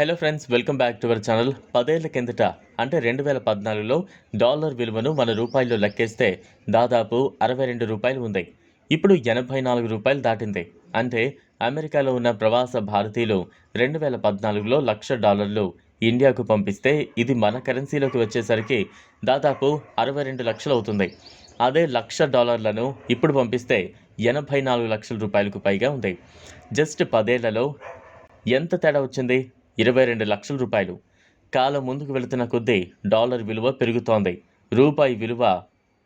Hello friends welcome back to our channel పదేళ్ళ కిందట అంటే రెండు వేల పద్నాలుగులో డాలర్ విలువను మన రూపాయల్లో లెక్కేస్తే దాదాపు అరవై రెండు రూపాయలు ఉంది. ఇప్పుడు ఎనభై నాలుగు రూపాయలు దాటింది. అంటే అమెరికాలో ఉన్న ప్రవాస భారతీయులు రెండు వేల పద్నాలుగులో లక్ష డాలర్లు ఇండియాకు పంపిస్తే ఇది మన కరెన్సీలోకి వచ్చేసరికి దాదాపు అరవై రెండు లక్షలు అవుతుంది. అదే లక్ష డాలర్లను ఇప్పుడు పంపిస్తే ఎనభై నాలుగు లక్షల రూపాయలకు పైగా ఉంది. జస్ట్ పదేళ్ళలో ఎంత తేడా వచ్చింది? ఇరవై రెండు లక్షల రూపాయలు. కాలం ముందుకు వెళుతున్న కొద్దీ డాలర్ విలువ పెరుగుతోంది. రూపాయి విలువ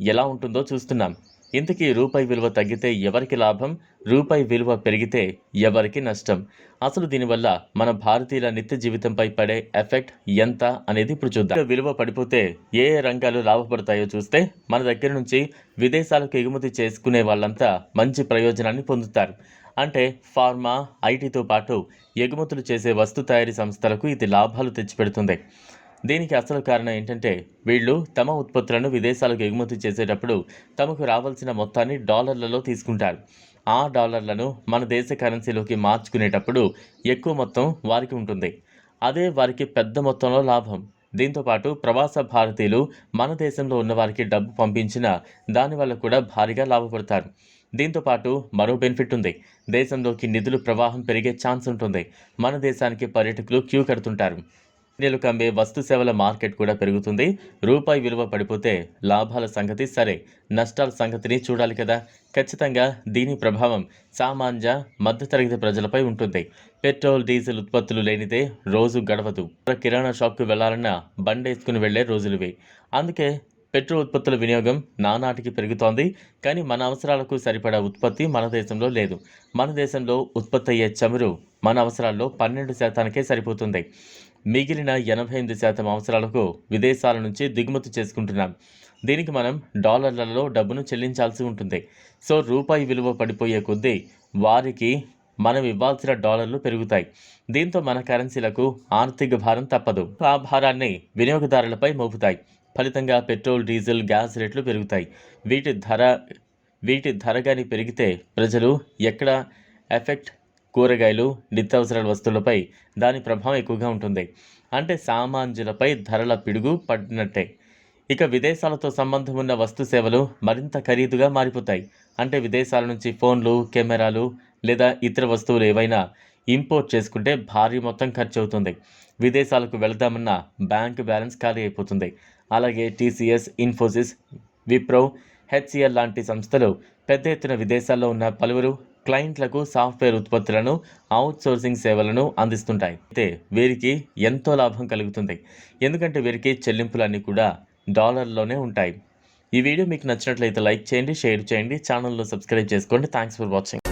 ఎలా ఉంటుందో చూస్తున్నాం. ఇంతకీ రూపాయి విలువ తగ్గితే ఎవరికి లాభం? రూపాయి విలువ పెరిగితే ఎవరికి నష్టం? అసలు దీనివల్ల మన భారతీయుల నిత్య జీవితంపై పడే ఎఫెక్ట్ ఎంత అనేది ఇప్పుడు చూద్దాం. విలువ పడిపోతే ఏ ఏ రంగాలు లాభపడతాయో చూస్తే మన దగ్గర నుంచి విదేశాలకు ఎగుమతి చేసుకునే వాళ్ళంతా మంచి ప్రయోజనాన్ని పొందుతారు. అంటే ఫార్మా ఐటీతో పాటు ఎగుమతులు చేసే వస్తు తయారీ సంస్థలకు ఇది లాభాలు తెచ్చిపెడుతుంది. దీనికి అసలు కారణం ఏంటంటే వీళ్ళు తమ ఉత్పత్తులను విదేశాలకు ఎగుమతి చేసేటప్పుడు తమకు రావాల్సిన మొత్తాన్ని డాలర్లలో తీసుకుంటారు. ఆ డాలర్లను మన దేశ కరెన్సీలోకి మార్చుకునేటప్పుడు ఎక్కువ మొత్తం వారికి ఉంటుంది. అదే వారికి పెద్ద మొత్తంలో లాభం. దీంతోపాటు ప్రవాస భారతీయులు మన దేశంలో ఉన్న వారికి డబ్బు పంపించిన దానివల్ల కూడా భారీగా లాభపడతారు. దీంతో పాటు మరో బెనిఫిట్ ఉంది. దేశంలోకి నిధులు ప్రవాహం పెరిగే ఛాన్స్ ఉంటుంది. మన దేశానికి పర్యాటకులు క్యూ కడుతుంటారు. నెలకు అమ్మే వస్తు సేవల మార్కెట్ కూడా పెరుగుతుంది. రూపాయి విలువ పడిపోతే లాభాల సంగతి సరే. నష్టాల సంగతిని చూడాలి కదా. ఖచ్చితంగా దీని ప్రభావం సామాన్య మధ్యతరగతి ప్రజలపై ఉంటుంది. పెట్రోల్ డీజిల్ ఉత్పత్తులు లేనిదే రోజు గడవదు. కిరాణా షాప్కు వెళ్ళాలన్నా బండేసుకుని వెళ్ళే రోజులువి. అందుకే పెట్రోల్ ఉత్పత్తుల వినియోగం నానాటికి పెరుగుతోంది. కానీ మన అవసరాలకు సరిపడా ఉత్పత్తి మన దేశంలో లేదు. మన దేశంలో ఉత్పత్తి అయ్యే చమురు మన అవసరాల్లో పన్నెండు శాతానికే సరిపోతుంది. మిగిలిన ఎనభై ఎనిమిది శాతం అవసరాలకు విదేశాల నుంచి దిగుమతి చేసుకుంటున్నాం. దీనికి మనం డాలర్లలో డబ్బును చెల్లించాల్సి ఉంటుంది. సో రూపాయి విలువ పడిపోయే కొద్దీ వారికి మనం ఇవ్వాల్సిన డాలర్లు పెరుగుతాయి. దీంతో మన కరెన్సీలకు ఆర్థిక భారం తప్పదు. ఆ భారాన్ని వినియోగదారులపై మోపుతాయి. ఫలితంగా పెట్రోల్ డీజిల్ గ్యాస్ రేట్లు పెరుగుతాయి. వీటి ధర వీటి ధర కానీ పెరిగితే ప్రజలు ఎక్కడ ఎఫెక్ట్? కూరగాయలు నిత్యావసరాల వస్తువులపై దాని ప్రభావం ఎక్కువగా ఉంటుంది. అంటే సామాన్యులపై ధరల పిడుగు పడినట్టే. ఇక విదేశాలతో సంబంధం ఉన్న వస్తు సేవలు మరింత ఖరీదుగా మారిపోతాయి. అంటే విదేశాల నుంచి ఫోన్లు కెమెరాలు లేదా ఇతర వస్తువులు ఏవైనా ఇంపోర్ట్ చేసుకుంటే భారీ మొత్తం ఖర్చు అవుతుంది విదేశాలకు వెళదామన్న బ్యాంక్ బ్యాలెన్స్ ఖాళీ అయిపోతుంది. అలాగే టీసీఎస్ ఇన్ఫోసిస్ విప్రో హెచ్సిఎల్ లాంటి సంస్థలు పెద్ద ఎత్తున విదేశాల్లో ఉన్న పలువురు క్లయింట్లకు సాఫ్ట్వేర్ ఉత్పత్తులను అవుట్సోర్సింగ్ సేవలను అందిస్తుంటాయి. అయితే వీరికి ఎంతో లాభం కలుగుతుంది. ఎందుకంటే వీరికి చెల్లింపులన్నీ కూడా డాలర్లోనే ఉంటాయి. ఈ వీడియో మీకు నచ్చినట్లయితే లైక్ చేయండి షేర్ చేయండి ఛానల్లో సబ్స్క్రైబ్ చేసుకోండి. Thanks for watching.